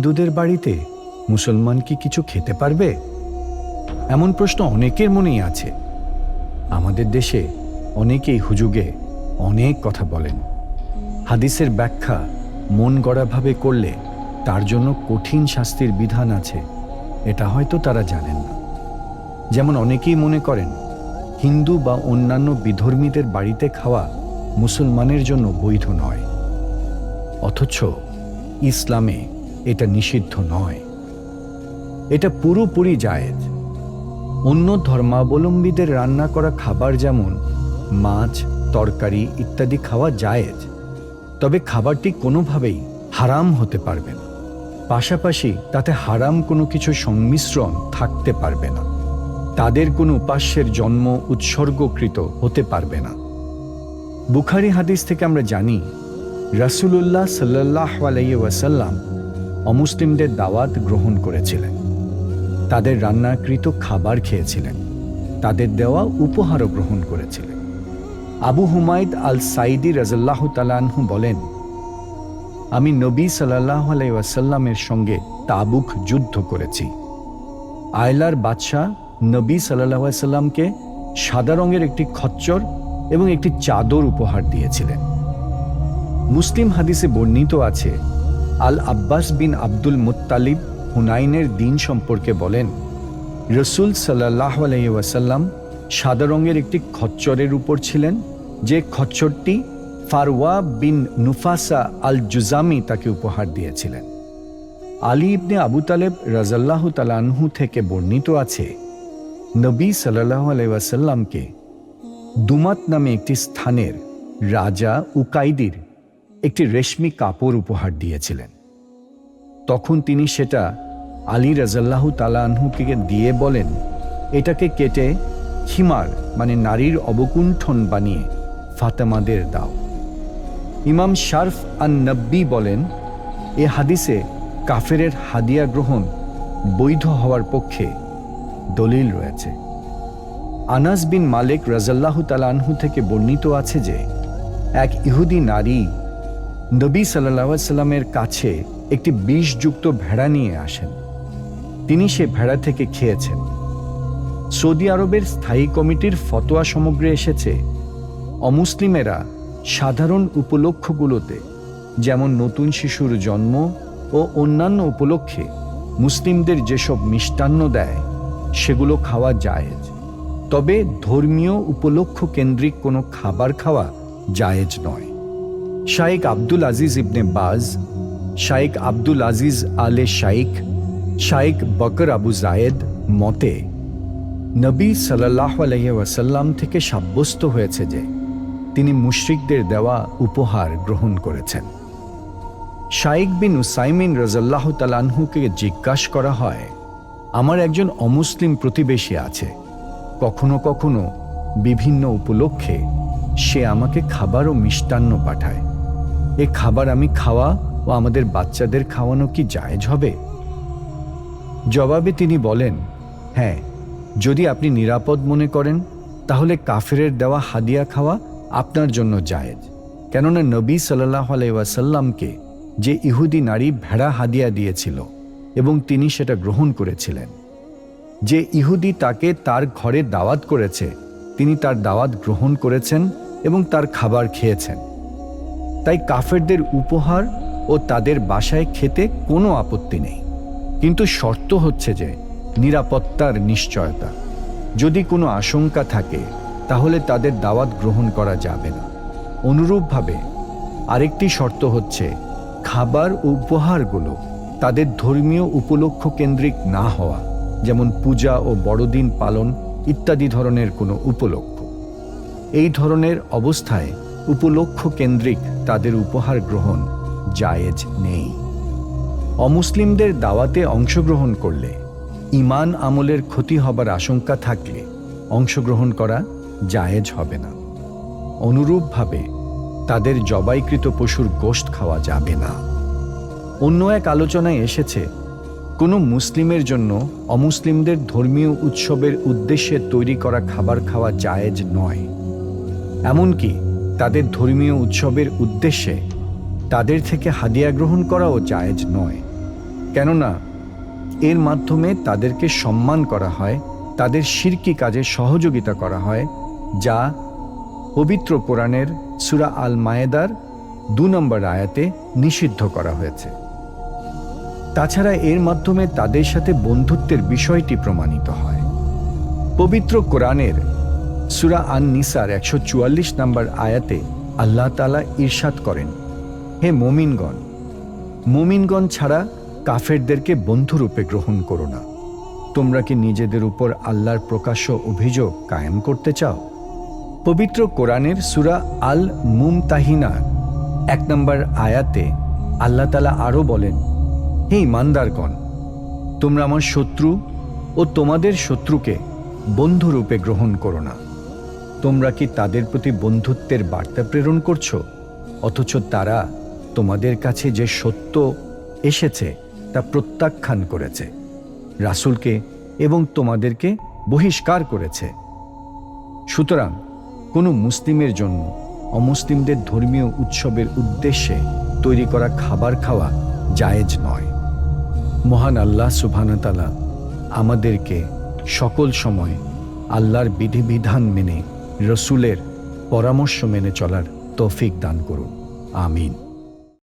হিন্দুদের বাড়িতে মুসলমান কি কিছু খেতে পারবে? এমন প্রশ্ন অনেকের মনেই আছে। আমাদের দেশে অনেকেই হুজুগে অনেক কথা বলেন। হাদিসের ব্যাখ্যা মন গড়াভাবে করলে তার জন্য কঠিন শাস্তির বিধান আছে, এটা হয়তো তারা জানেন না। যেমন অনেকেই মনে করেন, হিন্দু বা অন্যান্য বিধর্মীদের বাড়িতে খাওয়া মুসলমানের জন্য বৈধ নয়। অথচ ইসলামে এটা নিষিদ্ধ নয়। এটা পুরোপুরি জায়েজ। অন্য ধর্মাবলম্বীদের রান্না করা খাবার যেমন মাছ, তরকারি ইত্যাদি খাওয়া জায়েজ, তবে খাবারটি কোনোভাবেই হারাম হতে পারবে না। পাশাপাশি তাতে হারাম কোনো কিছু সংমিশ্রণ থাকতে পারবে না। তাদের কোনো উপাস্যের জন্ম উৎসর্গকৃত হতে পারবে না। বুখারি হাদিস থেকে আমরা জানি, রাসূলুল্লাহ সাল্লাহ আলাইহি ওয়াসাল্লাম অমুসলিমদের দাওয়াত গ্রহণ করেছিলেন। তাদের রান্নাকৃত খাবার খেয়েছিলেন। তাদের দেওয়া উপহারও গ্রহণ করেছিলেন। আবু হুমায়দ আল সাইদি রাজাল্লাহ তালানহু বলেন, আমি নবী সাল্লাহ আলাই ওয়াসাল্লামের সঙ্গে তাবুক যুদ্ধ করেছি। আয়লার বাদশাহ নবী সাল্লাহ সাল্লামকে সাদা রঙের একটি খচ্চর এবং একটি চাদর উপহার দিয়েছিলেন। মুসলিম হাদিসে বর্ণিত আছে আল আব্বাস বিন আব্দুল মুতালিব হুনাইনের দিন সম্পর্কে বলেন, রসুল সাল্লাহ আলাইসাল্লাম সাদা রঙের একটি খচ্চরের উপর ছিলেন, যে খচ্চরটি ফারওয়া বিন নুফাসা আল জুজামি তাকে উপহার দিয়েছিলেন। আলী ইবনে আবু তালেব রাজাল্লাহ তালানহু থেকে বর্ণিত আছে, নবী সাল্লাহ আলাইসাল্লামকে দুমাত নামে একটি স্থানের রাজা উকাইদির একটি রেশমি কাপড় উপহার দিয়েছিলেন। তখন তিনি সেটা আলী রাজাল্লাহ তালানহুকে দিয়ে বলেন, এটাকে কেটে খিমার মানে নারীর অবকুণ্ঠন বানিয়ে ফাতেমাদের দাও। ইমাম শারফ আন নব্বী বলেন, এ হাদিসে কাফেরের হাদিয়া গ্রহণ বৈধ হওয়ার পক্ষে দলিল রয়েছে। আনাস বিন মালিক রাজাল্লাহ তালানহু থেকে বর্ণিত আছে যে, এক ইহুদি নারী নবী সাল্লাহ সাল্লামের কাছে একটি বিষযুক্ত ভেড়া নিয়ে আসেন। তিনি সে ভেড়া থেকে খেয়েছেন। সৌদি আরবের স্থায়ী কমিটির ফতোয়া সমগ্রে এসেছে অমুসলিমেরা সাধারণ উপলক্ষগুলোতে, যেমন নতুন শিশুর জন্ম ও অন্যান্য উপলক্ষে মুসলিমদের যেসব মিষ্টান্ন দেয়, সেগুলো খাওয়া জায়েজ। তবে ধর্মীয় উপলক্ষ কেন্দ্রিক কোনো খাবার খাওয়া জায়েজ নয়। শাইক আব্দুল আজিজ ইবনে বাজ শাইক আব্দুল আজিজ আলে শাইক শাইক বকর আবু জায়েদ মতে, নবী সাল্লাহ আলহিহ ওয়াসাল্লাম থেকে সাব্যস্ত হয়েছে যে তিনি মুশরিকদের দেওয়া উপহার গ্রহণ করেছেন। শাইক বিন উসাইমিন রাজাল্লাহ তালানহুকে জিজ্ঞাসা করা হয়, আমার একজন অমুসলিম প্রতিবেশী আছে, কখনো কখনো বিভিন্ন উপলক্ষে সে আমাকে খাবার ও মিষ্টান্ন পাঠায়। এ খাবার আমি খাওয়া ও আমাদের বাচ্চাদের খাওয়ানো কি জায়েজ হবে? জবাবে তিনি বলেন হ্যাঁ যদি আপনি নিরাপদ মনে করেন, তাহলে কাফেরের দেওয়া হাদিয়া খাওয়া আপনার জন্য জায়েজ। কেননা নবী সাল্লাহ আলাইসাল্লামকে যে ইহুদি নারী ভেড়া হাদিয়া দিয়েছিল এবং তিনি সেটা গ্রহণ করেছিলেন। যে ইহুদি তাকে তার ঘরে দাওয়াত করেছে, তিনি তার দাওয়াত গ্রহণ করেছেন এবং তার খাবার খেয়েছেন। তাই কাফেরদের উপহার ও তাদের বাসায় খেতে কোনো আপত্তি নেই। কিন্তু শর্ত হচ্ছে যে, নিরাপত্তার নিশ্চয়তা। যদি কোনো আশঙ্কা থাকে, তাহলে তাদের দাওয়াত গ্রহণ করা যাবে না। অনুরূপভাবে, আরেকটি শর্ত হচ্ছে, খাবার উপহারগুলো তাদের ধর্মীয় উপলক্ষ কেন্দ্রিক না হওয়া, যেমন পূজা ও বড়দিন পালন ইত্যাদি ধরনের কোনো উপলক্ষ। এই ধরনের অবস্থায় উপলক্ষ কেন্দ্রিক তাদের উপহার গ্রহণ জায়েজ নেই। অমুসলিমদের দাওয়াতে অংশগ্রহণ করলে ইমান আমলের ক্ষতি হবার আশঙ্কা থাকলে অংশগ্রহণ করা জায়েজ হবে না। অনুরূপভাবে, তাদের জবাইকৃত পশুর গোশত খাওয়া যাবে না। অন্য এক আলোচনায় এসেছে, কোনো মুসলিমের জন্য অমুসলিমদের ধর্মীয় উৎসবের উদ্দেশ্যে তৈরি করা খাবার খাওয়া জায়েজ নয়। এমনকি তাদের ধর্মীয় উৎসবের উদ্দেশ্যে তাদের থেকে হাদিয়া গ্রহণ করাও জায়েজ নয়। কেননা, এর মাধ্যমে তাদেরকে সম্মান করা হয়, তাদের শিরকি কাজে সহযোগিতা করা হয়, যা পবিত্র কোরআনের সুরা আল মায়েদার দু নম্বর আয়াতে নিষিদ্ধ করা হয়েছে। তাছাড়া এর মাধ্যমে তাদের সাথে বন্ধুত্বের বিষয়টি প্রমাণিত হয়। পবিত্র কোরআনের সুরা আন নিসার একশো চুয়াল্লিশ নম্বর আয়াতে আল্লাহ তালা ঈর্ষাদ করেন হে মোমিনগণ মোমিনগণ ছাড়া কাফেরদেরকে বন্ধুরূপে গ্রহণ করো না। তোমরা কি নিজেদের উপর আল্লাহর প্রকাশ্য অভিযোগ কায়েম করতে চাও? পবিত্র কোরআনের সুরা আল মুমতাহিনা এক নম্বর আয়াতে আল্লাহ তালা আরও বলেন, হে ইমানদারগণ, তোমরা আমার শত্রু ও তোমাদের শত্রুকে বন্ধুরূপে গ্রহণ করো না। তোমরা কি তাদের প্রতি বন্ধুত্বের বার্তা প্রেরণ করছ, অথচ তারা তোমাদের কাছে যে সত্য এসেছে, তা প্রত্যাখ্যান করেছে, রাসূলকে এবং তোমাদেরকে বহিষ্কার করেছে। সুতরাং কোনো মুসলিমের জন্য অমুসলিমদের ধর্মীয় উৎসবের উদ্দেশ্যে তৈরি করা খাবার খাওয়া জায়েজ নয়। মহান আল্লাহ সুবহানাতালা আমাদেরকে সকল সময় আল্লাহর বিধিবিধান মেনে, রসুলের পরামর্শ মেনে চলার তৌফিক দান করুন। আমিন।